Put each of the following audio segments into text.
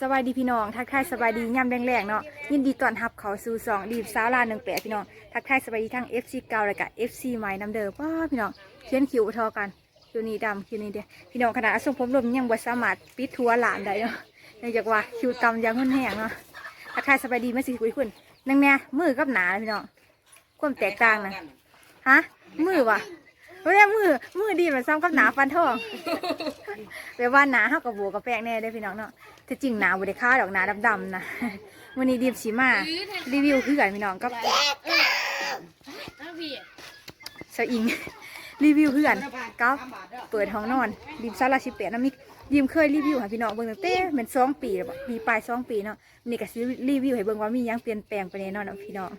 สบายดีพี่น้อง ทักทายสบายดีย่ำแรงๆเนาะยินดีต้อนรับเขาสู่สองดีบสาวลาหนึ่งแปดพี่น้องทักทายสบายดีทั้ง FC เก่าและก็ FC ใหม่น้ำเดิมว้าพี่น้องเขียนคิวทอกันคิวนี้ดำคิวนี้เดียพี่น้องขนาดทรงผมรวมยังบ่สามารถปิดทัวหลานได้เนาะเนื่องจากว่าคิวตำยังหุ่นแห้งเนาะทักทายสบายดีไมาสิคุยคุณนั่งแม่มือกับหนาพี่น้องความแตกต่างนะฮะมือวะ เฮ้ยมือมือดีมันซ้ำกับหนาฟันทองแปลว่าหนาเท่ากับบัวกับแป้งแน่ได้พี่น้องเนาะแต่จริงหนาบริค่าดอกหนาดำๆนะวันนี้ดีมสีมารีวิวคือกันพี่น้องกับเอาพี่เสาอิงรีวิวคือกันกับเปิดห้องนอนดีมซาลาชิเปะน้ำมิดีมเคยรีวิวให้พี่น้องเบิ่งตั้งแต่เป็นสองปีแล้วบ่ปีปลายสองปีเนาะนี่ก็สิรีวิวให้เบิ่งว่ามียังเปลี่ยนแปลงไปแน่นอนนะพี่น้อง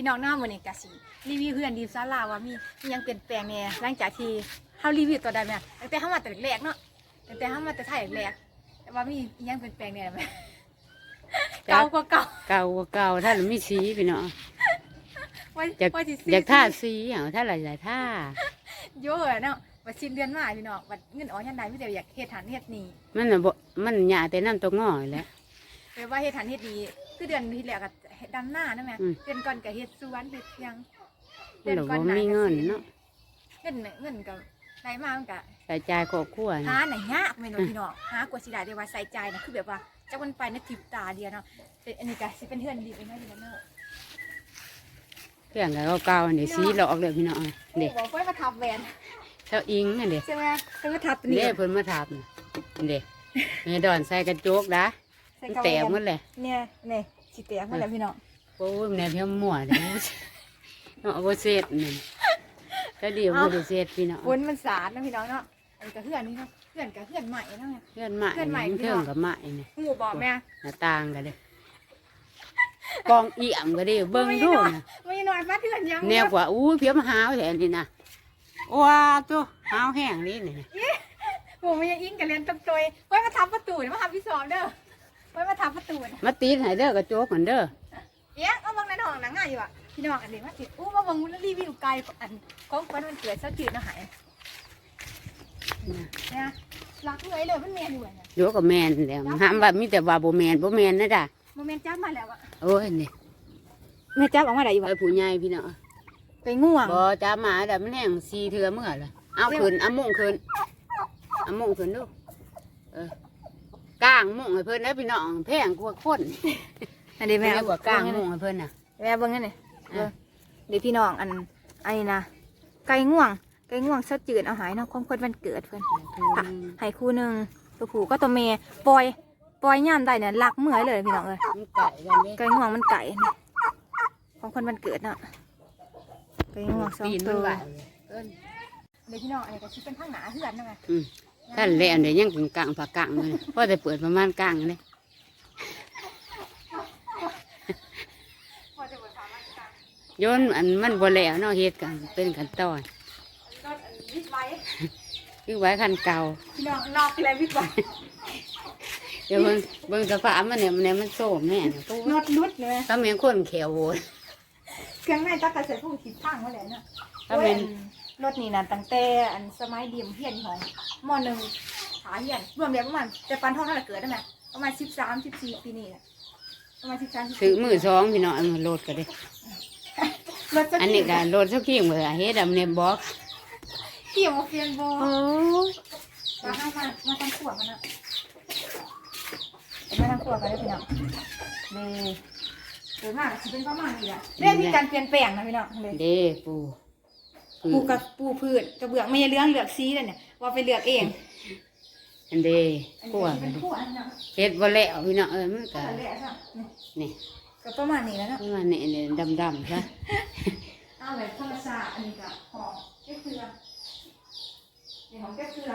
พี่น้องเน้าวันนี้ก็สิรีวิวเพื่อนดีมซาลาว่ามีมีหยังเปลี่ยนแปลงแน่หลังจากที่เฮารีวิวตัวใดแม่ตั้งแต่เฮามาแต่แรกๆเนาะตั้งแต่เฮามาแต่ไทยแรกๆแต่ว่ามีอิหยังเปลี่ยนแปลงแน่ไหมเก่ากว่าเก่าเก่ากว่าเก่าถ้าเราไม่สีพี่เนาะว่าอยากว่าสิอยากท่าสีอย่างถ้าหลายหลายท่าเยอะเนาะว่าสิ้นเดือนมาพี่น้องว่าเงินออกยันใดไม่แต่อยากเฮ็ดหันเฮ็ดนี่มันน่ะบ่มันหยาแต่น้ำตกง่อยแหล้วแปลว่าเฮ็ดหันเฮ็ดนี่ คือเดือนที่แล้วก็เฮ็ดดำหน้านั่นแหละอืม เดือนก่อนก็เฮ็ดสวนเฮ็ดเพียงมันหลบ่มีเงินเนาะเงินเงินก็ได้มามันก็ ใส่ใจายครอบครัวหานะไหนยากแม่นบ่พี่น้องหากว่าสิได้แต่ว่าใส่ใจนะคือแบบว่าจักมันไปในทริปตาเดียวเนาะแต่อันนี้ก็สิเป็นเฮือนดีไปหน่อยเดียวเนาะเครื่องก็เก่าๆนี่สีหลอกเลยพี่เนาะเด็กบอกไว้มาทับแหวนเจ้าอิงอันเด็กใช่ไหมก็มาทับตัวนี้เด็กเพิ่นมาถามน่ะเด็กแม่ดอนใส่กระจกนะ ใส่มันกระแตแหกวหมนดเลยเนี่ยเนี่ยสิแตกหมาแล้วพี่น้องโอ้ยแม่เพียงมั่วเลยเนาะบ่เสร็จนี่ก็เดี๋ยวบ่ได้เสร็จพี่เนาะฝนมันสาดนะพี่น้องเนาะอันนี้ก็เพื่อนนี่เนาะเพื่อนกับเพื่อนใหม่เนาะ เพื่อนใหม่เพื่อนใหม่พี่เพื่อน้นองกับใหม่นี่หมูบอกแม่หน้าต่างกันเลยกองเอี่ยมก็ได้เบิ่งดูนะ ไม่นอนมาเพื่อนยังแนวกว่าอู้เพียมหาวแทนนี่นะว้าตัวหาวแห้งนี่นี่หมูไม่ยังอิงกับเรียนตำตัวไว้มาทับประตูเดี๋ยวมาทำพี่สอนเด้อ ไว้มาทับประตูนะมาตีให้เด้อกระจกเหมือนเด้อเอ๊ะเอาบังในห้องหนังง่ายอยู่อะพี่น้องอันนี้มาติดอู้มาบังรีวิวไกลอันของควันมันเกิดเช้าจืดนะหายเนี่ยรักเลยเลยมันเมียอยู่เนี่ยโยกับแมนแล้วห้ามว่ามีแต่ว่าบ่แมนบ่แมนนะจ้ะโมเมนต์จับมาแล้วอะโอ้ยนี่แม่จับออกมาได้อยู่ไปอะผู้ใหญ่พี่เนาะไปง่วงบ่จ้ามาแต่มันแห้งสีเทือเมื่อละเอาขึ้นเอามุ่งขึ้นเอามุ่งขึ้นดูเออ กลางมุ่งให้เพิ่นได้พี่น้องแพงกว่าคนอันนี้แม่แม่กว่ากลางมุ่งให้เพิ่นน่ะ แม่เบิ้งนี่นี่อะเดี๋ยวพี่น้องอันอันนี้นะไก่ง่วงไก่ง่วงเช้าจืดเอาหายเนาะของเพิ่นวันเกิดเพิ่นค่ะให้คู่หนึ่งตัวผู้ก็ตัวเมย์ปล่อยปล่อยย่ามได้เนี่ยรักเมื่อยเลยพี่น้องเอ้ยมันไก่กันเด้ไก่ง่วงมันไก่นี่ของคนมันเกิดเนาะไก่ง่วงสองปีนตัมันว ไหวเอิ้น เดี๋ยวพี่น้องอันนี้ก็ชิเป็นข้างหนาเหือนนะไงอืม ท่านแลนเดี๋ยวยังกลางผักกลางเลยเพราะแต่เปิดประมาณกลางเลยพอจะเปิดฝามันกลางโยนอันมันบ่แล้วเนาะเฮ็ดกันเป็นขั้นตอนรถอันวิทย์ไว้คือไว้ขั้นเก่าพี่น้องนอกเลยวิทย์ไว้เดี๋ยวเบิ่งเบิ่งสภาพมันเนี่ยมันเนี่ยมันโซ่แม่เนี่ยนอดรุดเลยถ้าแม่นคนแขวโวยเครื่องในตักกระใส่ผู้ขีดข้างมาแล้วเนาะถ้าเป็นโอ้ยอั รถนี่นะตั้งแต่อันสมัยเดียมเฮียนของมหนึ่งขาเฮียนรวมแล้วประมาณแต่ปันท่องเท่าไหร่เกิดได้ไหมประมาณสิบสามสิบสี่ปีนี่แหละประมาณสิบสามสิบซื้อมือสองพี่น้องเอามาโหลดก็ได้ รถจะอันนี้ก็โหลดสักทีเหมือนเฮ็ดอันเนี่ยบอกเกี่ยวกับเฟียนโบโอ้ยมาให้มามาทำขวดมันอะมาทำขวดกันได้พี่น้องเลยเดี๋ยวมากจะเป็นประมาณนี้แหละเรื่องมีการเปลี่ยนแปลงนะพี่น้องเลย เด้ปู ปลูกกับปลูกพืชกระเบื้องไม่ใช่เรื่องเลือกซีเลยเนี่ยว่าไปเลือกเองอันเด้อันขัวนี้เป็นขวดนะเฮ็ดบ่แล้วพี่น้องเอ้ยมันก็ก็แหละจ้ะนี่นี่ก็ประมาณนี้แล้วเนาะประมาณนี้เนี่ยดำๆซะเอาแบบธรรมชาติอันนี้ก็หอมแก้เกลือนี่หอมแก้เกลือ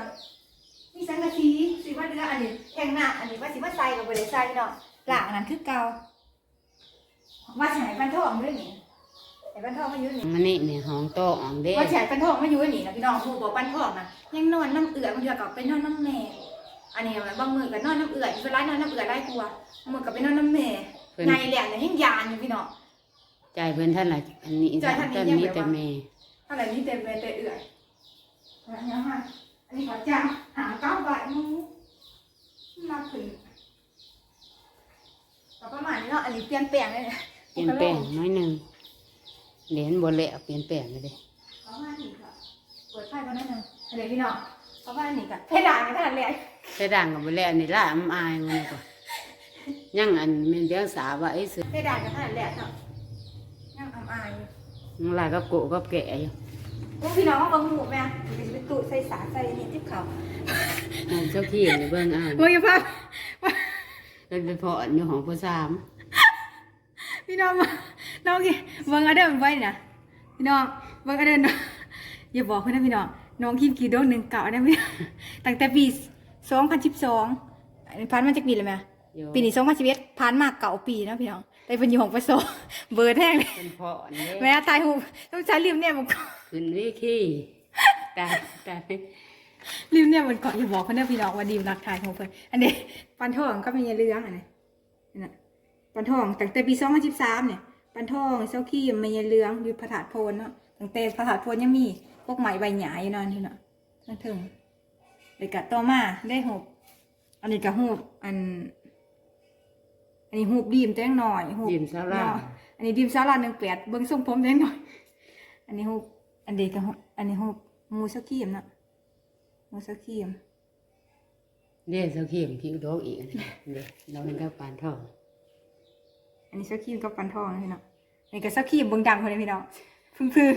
มีสังกะสีสีว่าเดืออันนี้แทงหน้าอันนี้ว่าสีว่าใส่กับบริใส่พี่น้องหลังอันนั้นคือเก่าว่าใช้ปันทองด้วยนี่ ไอ้ปันทองมาอยู่นี่มันนี่นี่ห้องโต๊ะองเด้ว่าแฉปันทองมาอยู่นี่นะพี่น้องหมูบอกปันทองนะยังนอนน้ำเอือยบางเดือดกับไปนอนน้ำแม่อันนี้บางมือก็นอนน้ำเอื่อยเวลานอนน้ำเอือยได้กลัวมือก็ไปนอนน้ำแม่ในแหล่งเนี่ยยังยานอยู่พี่น้องใจเพื่อนท่านอะไรอันนี้ใจท่านนี้มีแต่แม่ท่านนี้แต่แม่แต่เอื่อยนี้ค่ะอันนี้ขอจ้าหาเก้าบาทมึงมาขึ้นประมาณนี้เนาะอันนี้เปลี่ยนแปลงเลยเปลี่ยนแปลงน้อยหนึ่ง เดี๋ยวเห็นบนแล้วเปลี่ยนแปลงเลยเด้เพราะว่านี่ค่ะเปิดไฟก่อนนิดนึงเดี๋ยวพี่น้องเพราะว่านี่ค่ะเพดานกันขนาดเลยใช้ด่างกับบนแล้วนี่ล่าอำอายมันก็ยังอันมันเลี้ยงสาว่าไอ้เสือเพดานกันขนาดเลยเนาะยังอำอายอยู่มันลายกับโกะกับแกะอยู่โอ้พี่น้องเอาหมูแม่เดี๋ยวจะไปตู้ใส่สาใส่นี่ทิพเขามันเจ้าขี้อยู่เบิ่งอ่านเมื่อกี้ภาพเป็นไปพออันอยู่ของผู้สามพี่น้องมา น้องกี่เบิ่งเอาเดิมไว้นะพี่น้องเบิ่งเอาเดิมเนาะอย่าบอกเพื่อนนะพี่น้องน้องคิมกี่โดนหนึ่งเก่านะพี่ตั้งแต่ปีสองพันสิบสองผ่านมาจากปีเลยไหมปีนี้สองพันสิบเอ็ดผ่านมากเก่าปีนะพี่น้องแต่เป็นอยู่ของประสบเบอร์แท่งเลยแม่ตายหูต้องใช้ริมเนี่ยมันขึ้นวิขี้ตายตายริมเนี่ยมันเกาะอย่าบอกเพื่อนพี่น้องว่าดีรักทายของเพื่อนอันนี้ปันทองก็มีเรื่องอันนี้ปันทองตั้งแต่ปีสองพันสิบสามเนี่ย ปันทองเซาขี้มีเรื่องอยู่พระธาตุโพนเนาะตั้งแต่พระธาตุโพนยังมีพวกไหมใบหยาอยู่นั่นที่เนาะนั่นถึงเลยกะต่อมาได้หกอันนี้กะหูบอัน อันนี้หูบดีมแจ้งหน่อยหูบดิมซาลาเนาะอันนี้ดีมซาลาหนึ่งแปดเบิ้งทรงผมแจ้งหน่อย อันนี้หูบอันเด็กกะหูบอันนี้หูบมูสกีมเนาะมูสกีมเดี๋ยวเจ้าขี้มันผิวดอกอีกอันนี้เดี๋ยวเราเป็นกับปานทอง อันนี้สกีมกับปันทองนะพี่น้องอันนี้ก็สกีมเบิ้งดังคนนี้พี่น้องพึ่งพึ่ง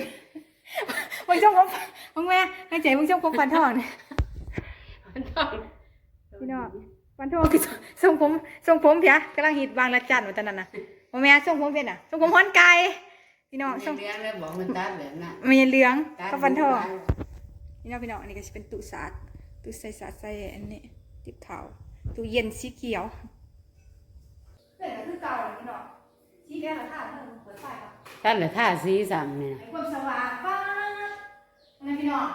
เบิ้งช่องผมเบิ้งแม่ให้ใจเบิ้งช่องผมปันทองเนี่ยปานทองพี่น้องปันทองคือทรงผมทรงผมเพียกำลังฮิตบางละจันว่าตอนนั้นน่ะว่าแม่ทรงผมเป็นน่ะทรงผมฮ้อนไก่พี่น้องทรงเลี้ยงแล้วบอกมันตัดแบบน่ะมีเหลืองตัดกับปันทองพี่น้องพี่น้องอันนี้ก็จะเป็นตู้สาดตู้ใส่สาดใส่อันนี้ติดขาวตู้เย็นสีเขียวเพื่อนก็คือเก่าเลยพี่น้อง สีแดงละค่ะเพิ่นเปิดไฟค่ะท่านละท่าสีสัมเนี่ยไอ้ความสว่างป้าอันนั้นพี่น้อง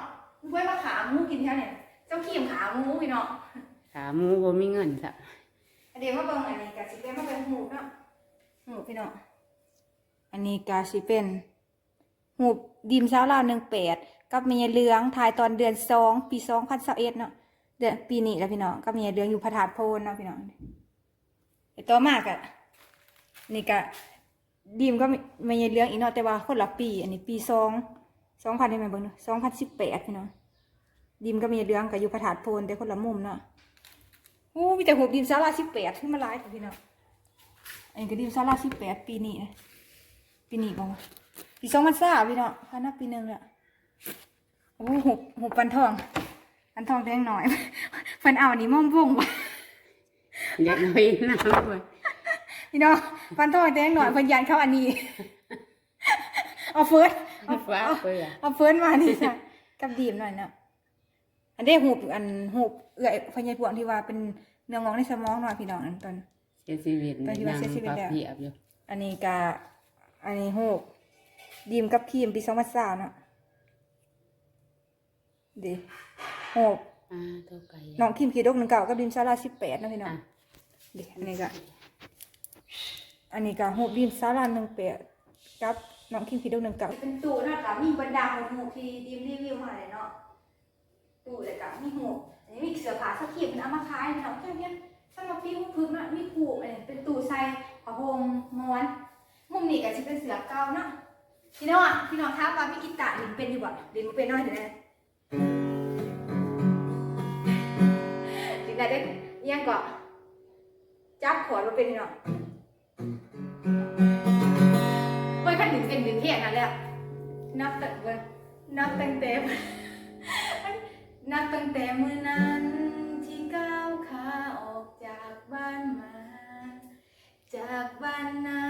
มึงไว้มาขาหมูกินแค่เนี่ยเจ้าขี้มขาหมูพี่น้องขาหมูบ่มีเงินซะอันเดียวมาเบิ่งอันนี้กะสิเป็นมาเป็นหูบเนาะหูบพี่น้องอันนี้กะสิเป็นหูบดิมเช้าลาวหนึ่งแปดกับเมียเหลืองถ่ายตอนเดือนสองปีสองพันสิบเอ็ดเนาะเดือนปีนี้แล้วพี่น้องก็มีเดือนอยู่พระธาตุโพนเนาะพี่น้องไอต่อมากอะนี่ก็ ดีมก็ไมีมีเรื่องอีกเนาะแต่ว่าคนละปี อันนี้ปีสองสองพันได้ไหมเบิ่งเนาะสองพันสิบแปดพี่น้องดีมก็มีเรื่องกับอยู่พระธาตุโพนแต่คนละมุมเนาะโอ้มีแต่หูดีมซาลาสิบแปดขึ้นมาหลายกว่าพี่น้องอันนี้ก็ดีมซาลาสิบแปดปีนี้นะปีนี้บ้างวะปีสองพันสามพี่น้องพันนับปีหนึ่งละโอ้หูหูปันทองอันทองแดงหน่อยเพิ่นเอาอันนี้ม่อมวงไว้อยากน้อยน้ำไป พี่น้องฟันทองแดงหน่อยเพิ่นยันเข้าอันนี้ เอาเฟิร์สเอาฟ้าเอาเปื่อเอาเฟิร์สมานี่จ้ะกับดีมหน่อยเนาะอันนี้หูบอันหูบเอื้อยพญายพวงที่ว่าเป็นเนื้องอกในสมองหน่อยพี่น้องอันตอนเสียชีวิตตอนที่ว่าเสียชีวิตปแล้วเพียบอยู่อันนี้กะอันนี้หูบดีมกับครีมปีสองพันสามเนาะดีหูบอ่าเท่าไก่น้องครีมขีดกหนึ่งเก่ากับดีมซาร่าสิบแปดนะพี่น้องอะเดี๋ยวอันนี้ก็ อันนี้ก็หูบีมซาลานหนึ่งเปียกับน้องคิมคิดหนึ่งกับเป็นตู้นะคะมีบรรดาของหูที่ดีมรีวิวมาเลยเนาะตู้เลยกับมีหูอันนี้มีเสื้อผ้าสักขีดมันเอามาขายเนาะแค่เนี้ยสำหรับพี่หูพึ่งนะมีผูกอันนี้เป็นตู้ใส่ผ้าห่มม้วนมุมนี้ก็จะเป็นเสือเก่าเนาะพี่น้องพี่น้องท้าว่ามีกีตาร์ลินเป็นอยู่บ่ลินเป็นน้อยเดี๋ยวนี้ลินได้ได้ยังก่อนจับขวดมาเป็นเนาะ เว้ยขันหนึ่งเป็นหนึ่งเที่ยงนั่นแหละนับแต่เว้ยนับตั้งแต่นับตั้งแต่มือนั้นที่ก้าวขาออกจากบ้านมา จากบ้านนา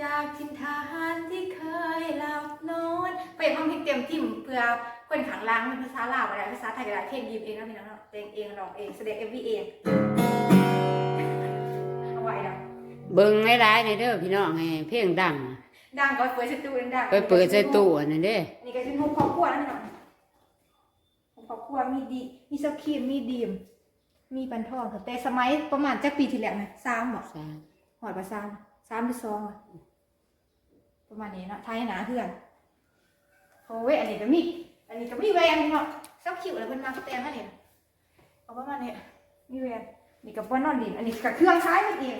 จากทินทานที่เคยหลับนอนไปห้องที่เตรียมทิมเพื่อคนขังล้างเป็นภาษาลาวอะไรภาษาไทยก็ได้เพลงยิมเองนะพี่น้องเนาะเพลงเองร้องเองแสดงเอ็มวีเองเอาไว้แล้ว เบิ่งไม่ร้ายในเด้อพี่น้องไงเพลงดัง ดังก็เปิดใส่ตู้ดังๆไปเปิดใส่ตู้อันนั้นเด้นี่ก็เป็นหกครอบครัวนั่นหน่อยหกครอบครัวมีดี มีสกีมมีดีม มีปันทองค่ะแต่สมัยประมาณจักปีที่แล้วนะสามบ่สาหอดประสามสามหรือสองอะประมาณนี้เนาะไทยหนาเพื่อนโอ้ยอันนี้ก็มี อันนี้ก็มีแหวนเนาะเจ้าคิวแล้วเพิ่นมาแต่งอันนี้เอาประมาณนี้มีแหวนนี่กับป้อนนอนดินอันนี้กับเครื่องใช้มันเอง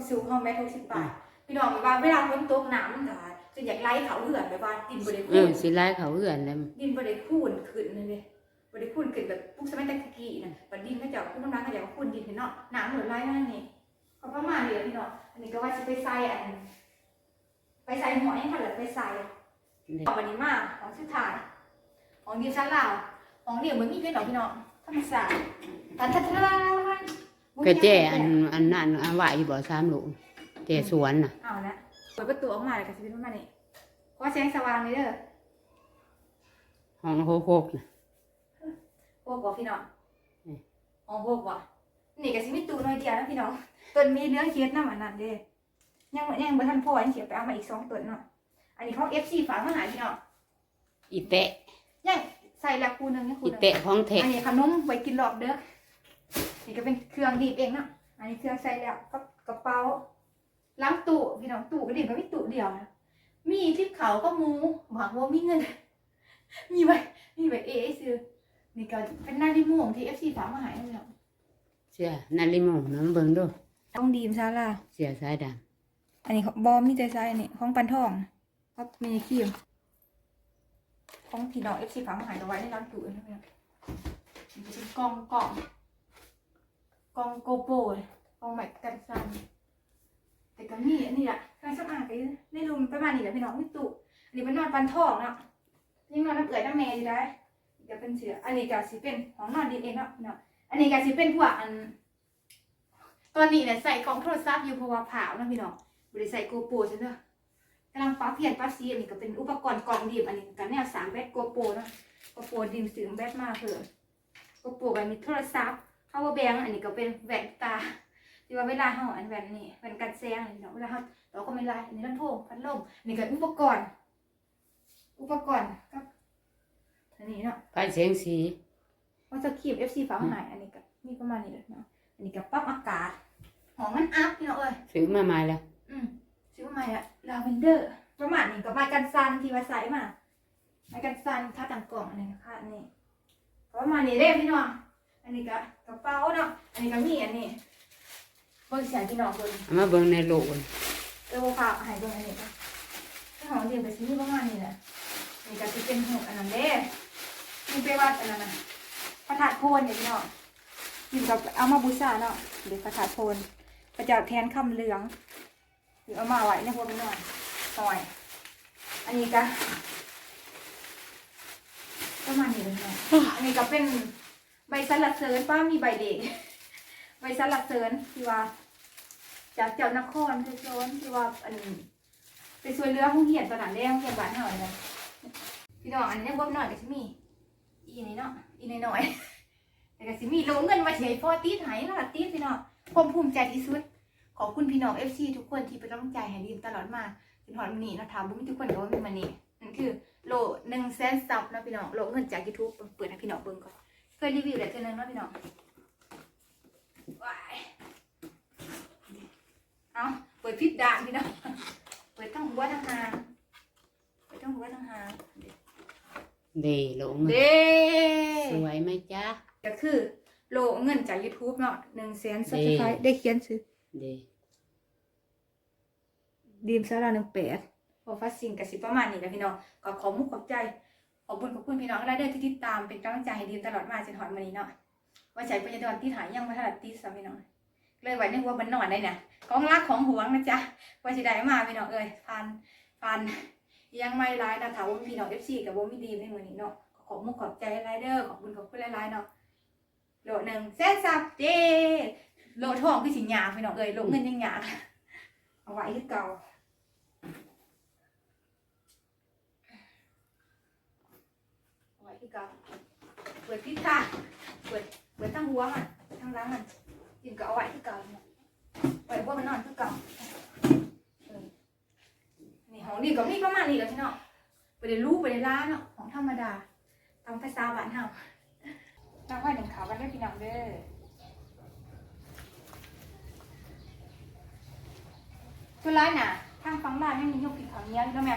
ความสูงของแม่ทุกสิบบาทพี่น้องแบบว่าเวลาฝนตกน้ำมันก็จะอยากไล่เขาเหือนแบบว่าดินบริเอคูอนสิไล่เขาเหือนแล้วดินบริคูนขึ้นเลยเลยบริคูนขึ้นแบบพวกสมัยตะกี้น่ะบัดดินเขาจะเอาพวกน้ำเขาจะเอาคูนดินเห็นเนาะน้ำหนุนไล่นั่นนี่ก็ประมาณนี้แหละพี่น้องอันนี้ก็ว่าจะไปใส่อัน ไปใส่หมอยังค่ะหรือไปใส่ของวันนี้มากของสุดท้ายของเดียวชั้นลาวของเดียวเหมือนมีเป็นดอกพี่น้องธรรมศาสตร์ตันทัดทัด กระแจอันอันนั้นอันว่าอยู่บ่สามลูกแจสวนน่ะเอาละเปิดประตูออกมาเลยกับชีวิตประมาณนี้ขอแสงสว่างเลยเด้อห้องโคกๆน่ะพวกบอกพี่น้องอืมอ๋อพวกว่ะนี่กับชีวิตตูน้อยเดียวนะพี่น้องต้นมีเนื้อเคียดน้ำอันนั้นเด้ยังยังบ่ทันพอยังเสียไปเอามาอีกสองต้นเนาะอันนี้เขาเอฟซีฝากมาหาพี่น้องอีแตะยังใส่ละคูหนึงยังคูอีหนึงแตะของแท้อันนี้ขนมไว้กินรอบเด้อ นี่ก็เป็นเครื่องดีบเองเนาะ อันนี้เครื่องใส่แล้วก็กระเป๋าล้างตู้พี่น้องตู้ก็ดีมันไม่ตู้เดียวนะ มีทิพเขาก็หมูหวังว่ามีเงิน มีไว้มีไว้เอซื้อนี่ก็เป็นหน้าที่ม่วงที่เอฟซีฝากมาใหายนั่นแหละเสียนาฬิโมงน้ำเบิ่งดูต้องดีมซาลาเสียสายดำอันนี้ของบอมมีแต่ไซส์อันนี้ของปันทองครับมีครีมของพี่น้องเอฟซีฝากมาใหายเอาไว้ในร้านตู้นะพี่น้องมันจะเป็นกล่องกล่อง กองโกโปรกองแม็กกันซันแต่ก็มีอันนี้แหละเครื่องสำอางก็ในรูมประมาณนี้แหละพี่น้องไม่ตุอันนี้เป็นนอนปันทองเนาะยังนอนน้ำเอื่อยน้ำแม่อยู่ได้จะเป็นเสืออันนี้ก็สิเป็นของนอนดีเองเนาะเนาะอันนี้ก็สิเป็นพวกอันตอนนี้เนี่ยใส่กล่องโทรศัพท์อยู่เพราะว่าผ่าเนะพี่น้องบริใส่โกโปรใช่ไหมกำลังปั๊บเพียนปั๊บซีอันนี้ก็เป็นอุปกรณ์กล่องดีมอันนี้กันแนวสามแบตโกโปรเนาะโกโปรดีมสื่อแบตมากเพิ่มโกโปรกันมีโทรศัพท์ เข้าแบงอันนี้ก็เป็นแว่นตาที่ว่าเวลาเขาอันแว่นนี่แว่นกันแสงนี่เนาะเวลาเขาเราก็ไม่ไล่อันนี้ลำโพงพัดลมนี่ก็อุปกรณ์ อุปกรณ์กับอันนี้เนาะไฟเสียงสีว่าจะคีบ FC ฝาหายอันนี้ก็นี่ประมาณนี้เลยเนาะอันนี้ก็ปรับอากาศหอมมันอัพพี่น้องเอ้ยซื้อมาใหม่แล้วอืมซื้อมาใหม่อะลาเวนเดอร์ประมาณนี้กับไม้กันซันที่ว่าใส่มาไม้กันซันค่าต่างกล่องอันนี้นะคะอันนี้ประมาณนี้เด้พี่น้อง อันนี้ก็กระเป๋าเนาะ อันนี้ก็มีอันนี้เบิ่งเสียงพี่น้องเบิ่งเอามาเบิ่งในโลกเออฝากหายเบิ่งอันนี้ก็ถ้าของเดียวกับชิ้นนี้ประมาณนี้แหละนี่ก็จะเป็นหกอันนั้นเด้นี่ไปวัดอันนั้นนะพระธาตุโพนเนี่ยพี่น้องอยู่กับเอามาบูชาเนาะเดี๋ยวพระธาตุโพนพระเจ้าแทนคำเหลืองหรือเอามาไว้ในพวกนี้หน่อยหน่อย อันนี้ก็ประมาณนี้เลยเนาะอันนี้ก็เป็น ใบสลัดเสริญป้ามีใบเด็กใบสลัดเสริญที่ว่า จากเจ้านครคือโซนที่ว่าอันไปช่วยเรือห้องเหียนตอนนั้นได้ห้องเหียนบ้านเฮาเลยพี่น้องอันนี้บ่หน่อยก็สิมีอีนี่เนาะอีนี่หน้อยแต่ก็สิมีโลงเงินมาสิให้พ่อตีดให้ล่ะตีดพี่น้องผมภูมิใจที่สุดขอบคุณพี่น้อง FC ทุกคนที่เป็นกำลังใจให้ดีมตลอดมาจนถึงวันนี้เนาะถามบ่มีทุกคนก็บ่มีมันนี่นั่นคือโล1แสนซับนะพี่น้องโลเงินจาก YouTube เปิดให้พี่น้องเบิ่งก่อน เคยรีวิวแล้วเทื่อนึงเนาะพี่น้องว้ายเอาเปิดพิษดานพี่น้องเปิดทั้งหัวทั้งหางเปิดทั้งหัวทั้งหางเดโลงเด้สวยไหมจ๊ะก็คือ โลเงินจาก YouTube เนาะหนึ่งแสนสับสไครเด้ได้เขียนซื้อเดดีมซาลาหนึ่งแปดพอฟัสซิงกับสิประมาณนี้แหละพี่น้องก็ขอมุกขอบใจ ขอบคุณขอบคุณพี่น้องและเด้อที่ติดตามเป็นกำลังใจให้ดีตลอดมาจนหอดมานี้เนาะว่าใจปัญญาดอนที่หายยังไม่ทันตีสามพี่น้องเลยไว้ในหัวมันนอนได้เนี่ยของรักของหวงนะจ๊ะว่าสิได้มาพี่น้องเอ้ยพันพันยังไม่ร้ายนะถามว่าพี่น้องเอฟซีกับว่ามีดีในมือนี้เนาะขอมุกขอบใจไรเดอร์ขอบคุณขอบคุณหลายๆเนาะโหลดหนึ่งแสนสับเด้โหลดทองคือสิหยาพี่น้องเอ้ยโหลดเงินยังหยาเอาไว้ที่เก่า เอาไว้ที่ก่าเปิดพิษค่ะเปิดเปิดทั้งหัวมันทั้งหล้างมันยินก็เอาไว้ที่เก่าเนี่ยปล่อยพวกมันนอนที่เก่านี่ของนี่ก็มีประมาณนี้แล้วพี่น้องไปเรียนรู้ไปเรียนร้านเนาะของธรรมดาตามภาษาบ้านเฮาตั้งไว้หนึ่งขาวกันได้พี่น้องเด้อคือร้านน่ะทางฟังบ้านยังมียกกินข้าวเนียวอยู่แล้วแม่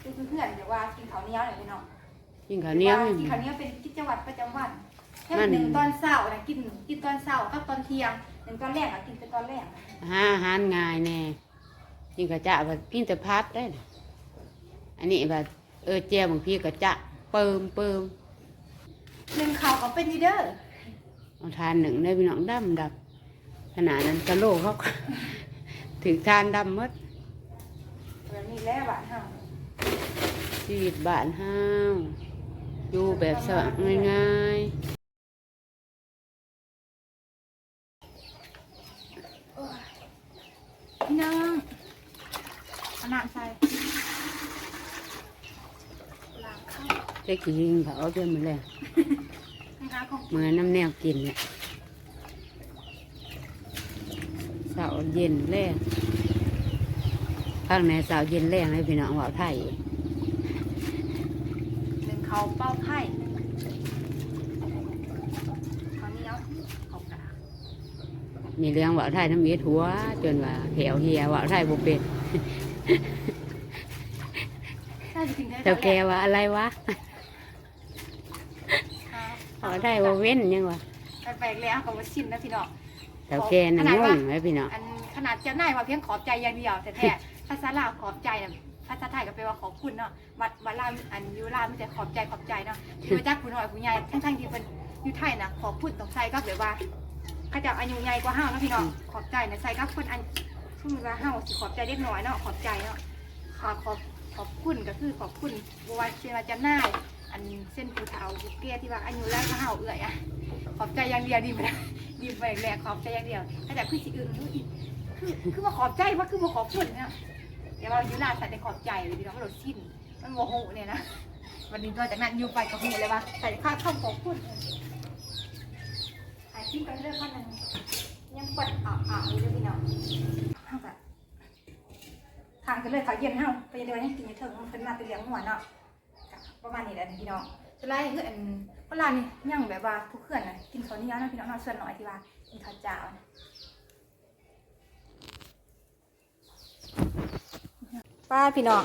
คือเพื่อนเดี๋ยวว่ากินข้าวเนี้ยวเลยพี่น้อง กินข้าวเหนียว ว่านี่กินข้าวเหนียวเป็นกิจวัตรประจำวันแค่นั่น หนึ่งตอนเช้านะกินกินตอนเช้ากับตอนเที่ยงเป็นตอนแรกอะกินเป็นตอนแรกหาอาหารง่ายแน่กินกระจะแบบกินแต่พัดได้น่ะอันนี้แบบเออเจียวบางพี่กระจะเปิมเปิมหนึ่งเขาก็เป็นดีเด้อเอาทานหนึ่งได้พี่น้องดำดับขนาดนั้นกะโลกเขาก็ถึงทานดำหมดแบบนี้แล้วบ้านเฮาชีวิตบ้านห้าว อยู่แบบสว่างง่ายพี่น้องเอาน้ำใส่ล้างข้าวๆจะกินเขาเอาเพื่อนมาแล้วนะคะของเหมือนน้ำแนวกินเนี่ยเสาร์เย็นแรกข้างในเสาร์เย็นแรกให้พี่น้องว่าไทยหนึ่ง เขาเป้าไผ่เขาวเหนี้ยวเขากระมีเรื่องว่าไทยน้ำเย็ดหัว จนว่าแถวเฮียว่าไทยบ่เป็นน่าจะถึงได้เจ้าแกว่าอะไรวะครับว่าไทยบ่เว้นยังวะแปลกๆแล้วเขามาชิมนะพี่น้องเจ้าแกนั่งงงเลยพี่น้องอันขนาดเจ้านายว่าเพียงขอบใจอย่างเดียวแต่แท้ภาษาลาวขอบใจน่ะ ภาษาไทยก็แปลว่าขอบคุณเนาะวัดวัดลาวอันอยูลาวมันจะขอบใจขอบใจเนาะที่มาจากผู้น้อยผู้ใหญ่ทั้งๆที่เป็นอยู่ไทยนะขอบคุณต้องใส่ก็แบบว่าเขาจะอายุใหญ่กว่าเฮาเนาะพี่น้องขอบใจนะใส่ก็คนอันช่วงเวลาเฮาสิขอบใจเล็กน้อยเนาะขอบใจเนาะขอขอบขอบคุณก็คือขอบคุณบวชเสียเจ้านายอันเส้นผู้เฒ่าผู้แก่ที่ว่าอายุแล้วก็เฮาเอื่อยอะขอบใจอย่างเดียวดีไปแล้วดีไปแรกขอบใจอย่างเดียวถ้าแต่คือสิอื่นคืออีกคือคือมาขอบใจว่าคือมาขอบคุณเนี่ยเดี๋ยวเราอยู่ร้านใส่แต่ขอบใจเลยพี่น้องเราสิ้น มันโมโหเนี่ยนะ วันนี้ตัวจากนั้นอยู่ไปกับหูเลยว่าใส่ข้าวข้าวขอบคุณหายชิ้นไปเรื่อยข้างนึงยังเปิดอ่าวอ่าวอยู่เลยพี่น้องเท่ากับทางกันเลยเขาเย็นเท่าไปเดินให้กินเถิงมันเพิ่นมาไปเลี้ยงหัวเนาะประมาณนี้แหละพี่น้องจะไล่คืออันเวลานี่ยังแบบว่าทุกเพื่อนนะกินข้าวเหนียวนะพี่น้องเนาะส่วนน้อยที่ว่ากินข้าวเจ้านะ ป้าพี่น้อง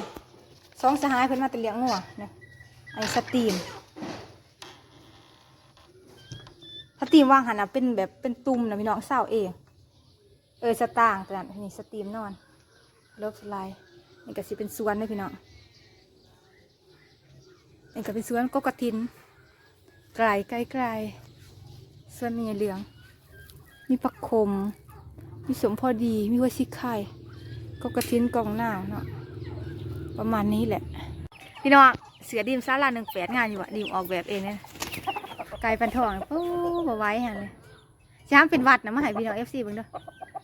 สองสหายเพิ่นมาแตะเลี้ยงงัวนะไอ้สตรีมสตรีมว่างหันนะเป็นแบบเป็นตุ่มนะพี่น้องเศร้าเองเออสตางแต่นี่สตรีมนอนเลิฟสไลด์นี่ก็สิเป็นสวนเลยพี่น้องนี่ก็เป็นสวนกกระทินไกลไกลไกลสวนมีเหลือง มีปักคม มีสมพอดีมีหัชิไข่ก็กระทินกองหน้าเนาะ ประมาณนี้แหละ พี่น้องเสือดิมซาลาหนึ่งแปดงานอยู่อะดิมออกแบบเองเนี่ยไก่ปันทองโอ้บไว้ฮะเลยช้างเป็นวัดนะมาให้พี่น้องเอฟซีเบิ่งด้วย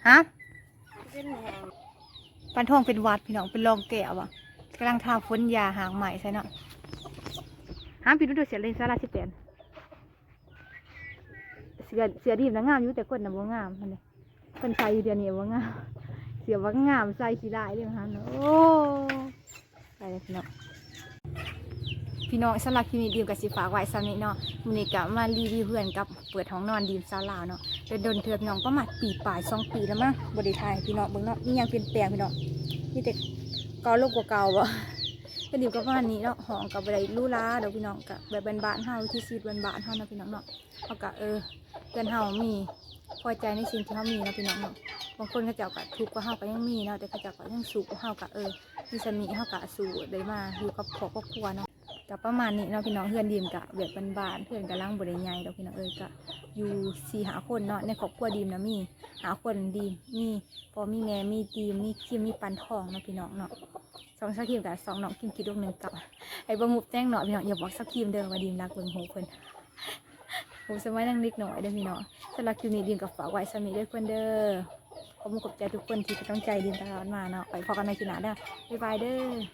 ฮะปันทองเป็นวัดพี่น้องเป็นรองแก้วอะกำลังทาฝนยาหางใหม่ใช่เนาะฮะพี่ดูดูเสือดิมซาลาสิบแปดเสือเสือดิมนะงามอยู่แต่ก้นนะบ่งามมันเลยคนใส่อยู่เดียวนี้บ่งาม เสียว่างามใส่ขี้ได้เลยฮะเนาะโอ้ ไปเลยพี่น้องพี่น้องสำหรับคลิปนี้ดีมกับสิฝาไว้สำนี้เนาะมื้อนี้ก็มารีวิวเพื่อนกับเปิดห้องนอนดีมซาลาวเนาะเดินเดินเทือกน้องประมาปีปลายสองปีแล้วมั้งบริไทยพี่น้องเบิ่งเนาะนี่ยังเปลี่ยนแปลงพี่น้องนี่แต่เก่าโลกกว่าเก่าบ่ก็ดีก็ประมาณนี้เนาะห้องกับอะไรลู่ล้าเดี๋ยวพี่น้องกับแบบบ้านๆเฮาที่ซีดบ้านๆเฮาเนาะพี่น้องเนาะเอากะเออเพื่อนเฮามีพอใจในสิ่งที่เฮามีเนาะพี่น้องเนาะ บางคนเขาเจ้าก็ทุกข์กว่าเฮาก็ยังมีเนาะแต่เขาเจ้าก็ยังสู้กว่าเฮาก็เออมีสมีเฮาก็สู้ได้มาอยู่กับครอบครัวเนาะก็ประมาณนี้เนาะพี่น้องเพื่อนดีมกะแบบบ้านๆเพื่อนกำลังบริใหญ่ดอกพี่น้องเอ้ยก็อยู่สี่หาคนเนาะในครอบครัวดีมนะมีหาคนดีมมีพอมีแม่มีดีมมีคิมมีปันทองเนาะพี่น้องเนาะสองสักคิมกับสองน้องคิมคิดดวงหนึ่งกับไอ้บะมุบแจ้งเนาะพี่น้องอย่าบอกสักคิมเดิมว่าดีมรักเบิ่งหูเพิ่นผมสมัยนั่งนิดหน่อยเด้อพี่น้องสำหรับคลิปนี้ดีมกับฝากไว้สมีด้วยเพื่อนเด้อ ขอบคุณขอบใจทุกคนที่กำลังใจดินตลอดมาเนาะไปพอกันในคลิปหน้าเด้อบ๊ายบายเด้อ